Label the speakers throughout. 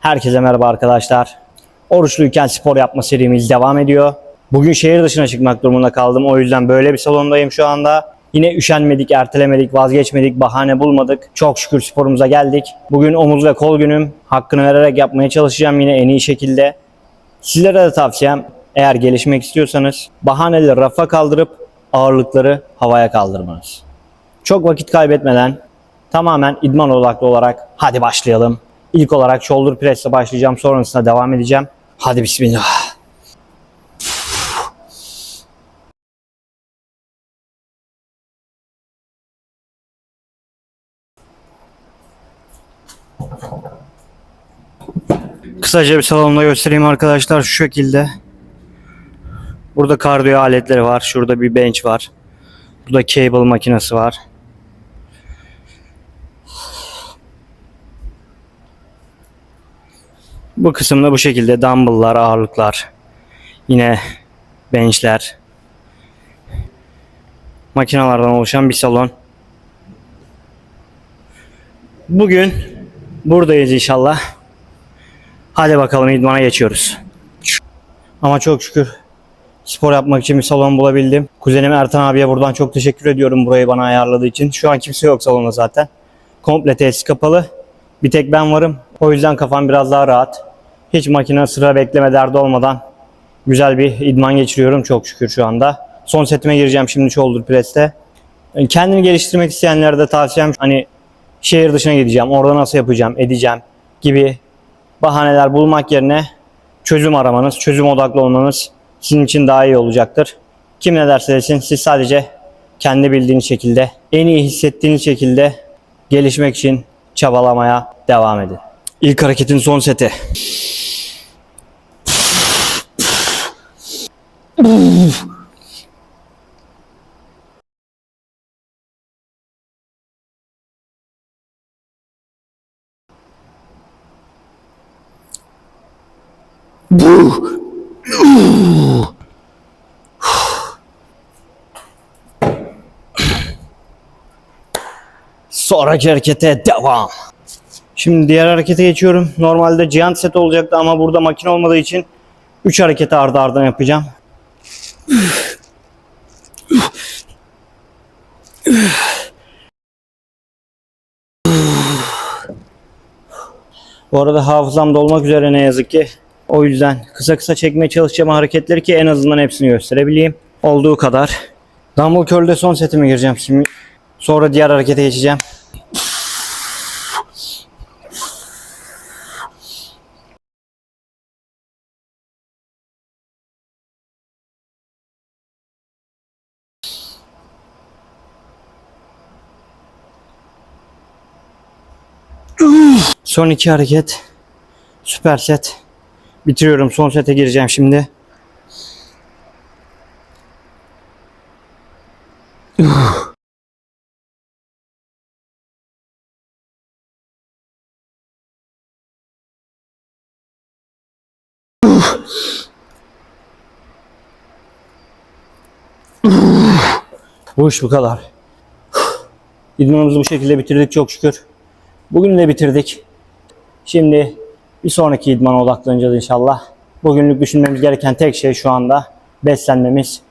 Speaker 1: Herkese merhaba arkadaşlar. Oruçluyken spor yapma serimiz devam ediyor. Bugün şehir dışına çıkmak durumunda kaldım. O yüzden böyle bir salondayım şu anda. Yine üşenmedik, ertelemedik, vazgeçmedik, bahane bulmadık. Çok şükür sporumuza geldik. Bugün omuz ve kol günüm. Hakkını vererek yapmaya çalışacağım yine en iyi şekilde. Sizlere de tavsiyem eğer gelişmek istiyorsanız bahaneleri rafa kaldırıp ağırlıkları havaya kaldırmanız. Çok vakit kaybetmeden tamamen idman odaklı olarak hadi başlayalım. İlk olarak shoulder press ile başlayacağım. Sonrasında devam edeceğim. Hadi bismillah. Kısaca bir salonda göstereyim arkadaşlar şu şekilde. Burada kardiyo aletleri var. Şurada bir bench var. Burada cable makinesi var. Bu kısımda bu şekilde dumbbell'lar, ağırlıklar, yine benchler, makinalardan oluşan bir salon. Bugün buradayız inşallah. Hadi bakalım idmana geçiyoruz. Ama çok şükür spor yapmak için bir salon bulabildim. Kuzenim Ertan abiye buradan çok teşekkür ediyorum burayı bana ayarladığı için. Şu an kimse yok salonda zaten. Komple tesis kapalı. Bir tek ben varım. O yüzden kafam biraz daha rahat. Hiç makine sıra bekleme derdi olmadan güzel bir idman geçiriyorum çok şükür şu anda. Son setime gireceğim şimdi shoulder press'te. Yani Kendini geliştirmek isteyenlere de tavsiyem hani şehir dışına gideceğim, orada nasıl yapacağım, edeceğim gibi bahaneler bulmak yerine çözüm aramanız, çözüm odaklı olmanız sizin için daha iyi olacaktır. Kim ne derse desin siz sadece kendi bildiğiniz şekilde, en iyi hissettiğiniz şekilde gelişmek için çabalamaya devam edin. İlk hareketin son seti. Sonraki harekete devam. Şimdi diğer harekete geçiyorum. Normalde giant set olacaktı ama burada makine olmadığı için 3 hareketi ardı ardına yapacağım. Bu arada hafızam dolmak üzere ne yazık ki. O yüzden kısa kısa çekmeye çalışacağım hareketleri ki en azından hepsini gösterebileyim. Olduğu kadar. Dumbbell curl'de son setime gireceğim şimdi. Sonra diğer harekete geçeceğim. Son iki hareket. Süper set. Bitiriyorum. Son sete gireceğim şimdi. Bu iş bu kadar. İdmanımızı bu şekilde bitirdik çok şükür. Bugün de bitirdik. Şimdi bir sonraki idmana odaklanacağız inşallah. Bugünlük düşünmemiz gereken tek şey şu anda beslenmemiz.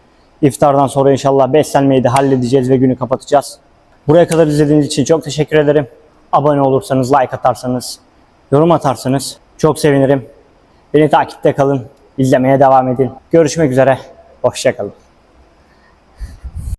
Speaker 1: İftardan sonra inşallah beslenmeyi de halledeceğiz ve günü kapatacağız. Buraya kadar izlediğiniz için çok teşekkür ederim. Abone olursanız, like atarsanız, yorum atarsanız çok sevinirim. Beni takipte kalın, izlemeye devam edin. Görüşmek üzere, hoşçakalın.